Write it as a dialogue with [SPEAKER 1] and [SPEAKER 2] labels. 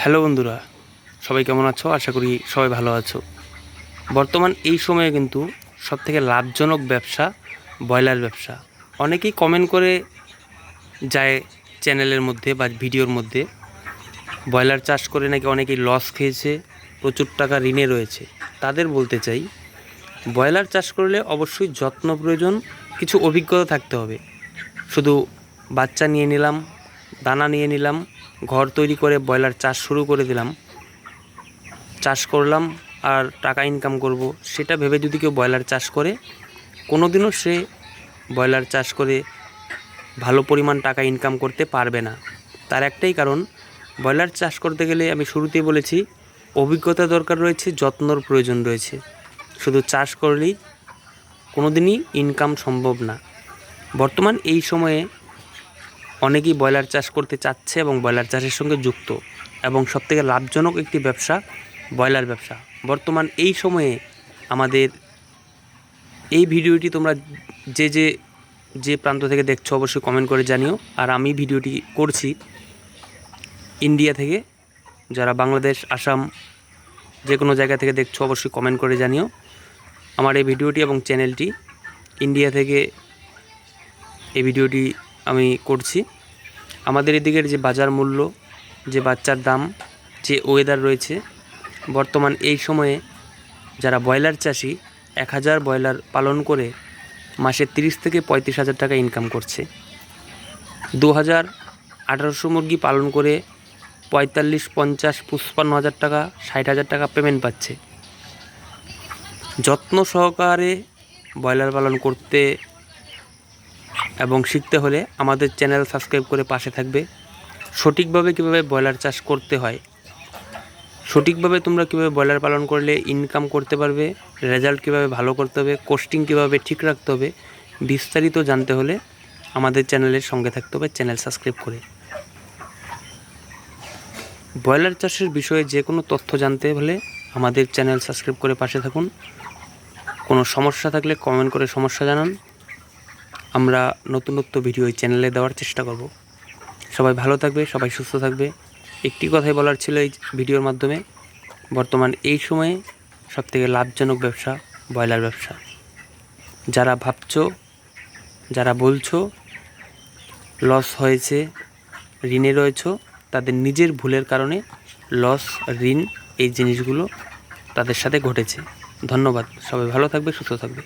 [SPEAKER 1] Hello বন্ধুরা, সবাই কেমন আছো? আশা করি সবাই ভালো আছো। বর্তমান এই সময়ে কিন্তু সবথেকে লাভজনক ব্যবসা ব্রয়লার ব্যবসা। অনেকেই কমেন্ট করে যায় চ্যানেলের মধ্যে বা ভিডিওর মধ্যে, ব্রয়লার চাষ করে নাকি অনেকেই লস খেয়েছে, প্রচুর টাকা ঋণে রয়েছে। তাদের বলতে চাই, ব্রয়লার চাষ করলে অবশ্যই যত্ন প্রয়োজন, কিছু অভিজ্ঞতা থাকতে হবে। শুধু বাচ্চা নিয়ে নিলাম দানা নিয়ে নিলাম, ঘর তৈরি করে ব্রয়লার চাষ শুরু করে দিলাম। চাষ করলাম আর টাকা ইনকাম করব, সেটা ভেবে যদি কেউ ব্রয়লার চাষ করে কোনো দিনও সে ব্রয়লার চাষ করে ভালো পরিমাণ টাকা ইনকাম করতে পারবে না। তার একটাই কারণ, ব্রয়লার চাষ করতে গেলে আমি শুরুতেই বলেছি, অভিজ্ঞতা দরকার রয়েছে, যত্নর প্রয়োজন রয়েছে। শুধু চাষ করলেই কোনো দিনই ইনকাম সম্ভব না। বর্তমান এই সময়ে অনেকেই ব্রয়লার চাষ করতে চাচ্ছে এবং ব্রয়লার চাষের সঙ্গে যুক্ত এবং সবথেকে লাভজনক একটি ব্যবসা ব্রয়লার ব্যবসা। বর্তমান এই সময়ে আমাদের এই ভিডিওটি তোমরা যে যে যে প্রান্ত থেকে দেখছ অবশ্যই কমেন্ট করে জানিও। আর আমি ভিডিওটি করছি ইন্ডিয়া থেকে। যারা বাংলাদেশ, আসাম যে কোনো জায়গা থেকে দেখছ অবশ্যই কমেন্ট করে জানিও। আমার এই ভিডিওটি এবং চ্যানেলটি ইন্ডিয়া থেকে এই ভিডিওটি আমি করছি। আমাদের এদিকের যে বাজার মূল্য, যে বাচ্চার দাম, যে ওয়েদার রয়েছে, বর্তমান এই সময়ে যারা ব্রয়লার চাষি, এক হাজার ব্রয়লার পালন করে মাসে তিরিশ থেকে পঁয়ত্রিশ হাজার টাকা ইনকাম করছে। দু হাজার আঠারোশো মুরগি পালন করে পঁয়তাল্লিশ, পঞ্চাশ পুষ্পান্ন হাজার টাকা, ষাট হাজার টাকা পেমেন্ট পাচ্ছে। যত্ন সহকারে ব্রয়লার পালন করতে এবং শিখতে হলে আমাদের চ্যানেল সাবস্ক্রাইব করে পাশে থাকবে। সঠিকভাবে কীভাবে ব্রয়লার চাষ করতে হয়? সঠিকভাবে তোমরা কীভাবে ব্রয়লার পালন করলে ইনকাম করতে পারবে? রেজাল্ট কীভাবে ভালো করতে হবে? কোস্টিং কীভাবে ঠিক রাখতে হবে? বিস্তারিত জানতে হলে আমাদের চ্যানেলের সঙ্গে থাকতে হবে, চ্যানেল সাবস্ক্রাইব করে। ব্রয়লার চাষের বিষয়ে যে কোনো তথ্য জানতে হলে আমাদের চ্যানেল সাবস্ক্রাইব করে পাশে থাকুন। কোনো সমস্যা থাকলে কমেন্ট করে সমস্যা জানান। আমরা নতুনত্ব ভিডিও এই চ্যানেলে দেওয়ার চেষ্টা করব। সবাই ভালো থাকবে, সবাই সুস্থ থাকবে। একটি কথাই বলার ছিল এই ভিডিওর মাধ্যমে, বর্তমান এই সময়ে সবথেকে লাভজনক ব্যবসা ব্রয়লার ব্যবসা। যারা ভাবছ, যারা বলছো লস হয়েছে, ঋণে রয়েছো, তাদের নিজের ভুলের কারণে লস ঋণ এই জিনিসগুলো তাদের সাথে ঘটেছে। ধন্যবাদ। সবাই ভালো থাকবে, সুস্থ থাকবে।